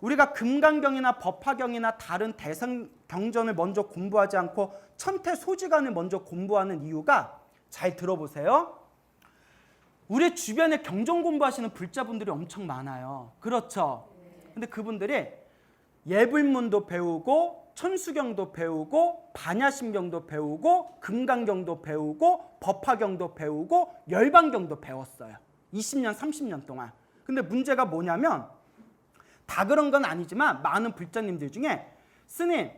우리가 금강경이나 법화경이나 다른 대성 경전을 먼저 공부하지 않고 천태 소지간을 먼저 공부하는 이유가 잘 들어보세요. 우리 주변에 경전 공부하시는 불자분들이 엄청 많아요. 그렇죠? 근데 그분들이 예불문도 배우고 천수경도 배우고 반야심경도 배우고 금강경도 배우고 법화경도 배우고 열반경도 배웠어요. 20년, 30년 동안. 근데 문제가 뭐냐면 다 그런 건 아니지만 많은 불자님들 중에 스님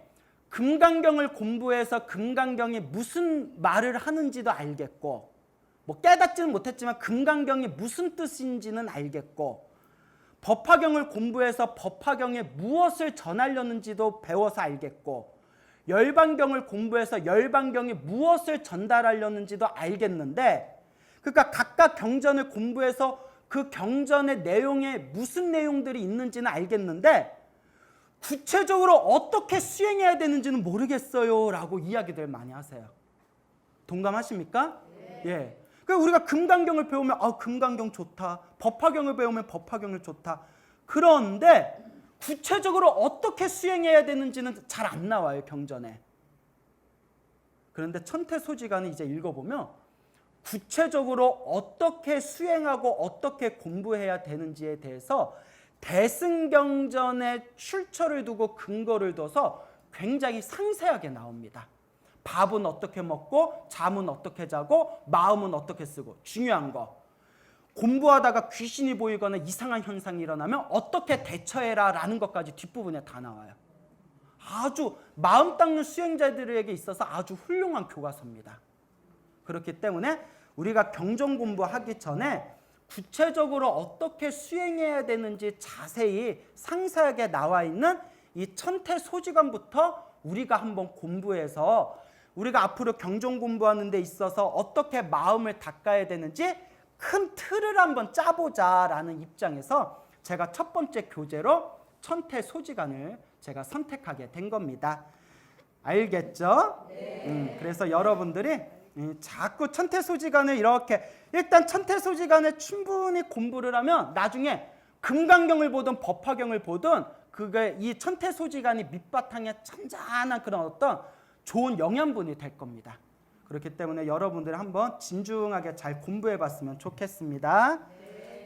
금강경을 공부해서 금강경이 무슨 말을 하는지도 알겠고 뭐 깨닫지는 못했지만 금강경이 무슨 뜻인지는 알겠고 법화경을 공부해서 법화경에 무엇을 전하려는지도 배워서 알겠고 열반경을 공부해서 열반경이 무엇을 전달하려는지도 알겠는데 그러니까 각각 경전을 공부해서 그 경전의 내용에 무슨 내용들이 있는지는 알겠는데 구체적으로 어떻게 수행해야 되는지는 모르겠어요 라고 이야기들 많이 하세요. 동감하십니까? 예. 그러니까 우리가 금강경을 배우면 아 금강경 좋다. 법화경을 배우면 법화경을 좋다. 그런데 구체적으로 어떻게 수행해야 되는지는 잘 안 나와요 경전에. 그런데 천태소지가는 이제 읽어보면 구체적으로 어떻게 수행하고 어떻게 공부해야 되는지에 대해서 대승경전의 출처를 두고 근거를 둬서 굉장히 상세하게 나옵니다. 밥은 어떻게 먹고 잠은 어떻게 자고 마음은 어떻게 쓰고 중요한 거 공부하다가 귀신이 보이거나 이상한 현상이 일어나면 어떻게 대처해라 라는 것까지 뒷부분에 다 나와요. 아주 마음 닦는 수행자들에게 있어서 아주 훌륭한 교과서입니다. 그렇기 때문에 우리가 경전 공부하기 전에 구체적으로 어떻게 수행해야 되는지 자세히 상세하게 나와 있는 이 천태 소지관부터 우리가 한번 공부해서 우리가 앞으로 경전 공부하는 데 있어서 어떻게 마음을 닦아야 되는지 큰 틀을 한번 짜보자라는 입장에서 제가 첫 번째 교재로 천태 소지관을 제가 선택하게 된 겁니다. 알겠죠? 음, 그래서 여러분들이 음, 자꾸 천태소지간을 이렇게 일단 천태소지간을 충분히 공부를 하면 나중에 금강경을 보든 법화경을 보든 그게 이 천태소지간이 밑바탕에 잔잔한 그런 어떤 좋은 영양분이 될 겁니다. 그렇기 때문에 여러분들 한번 진중하게 잘 공부해 봤으면 좋겠습니다.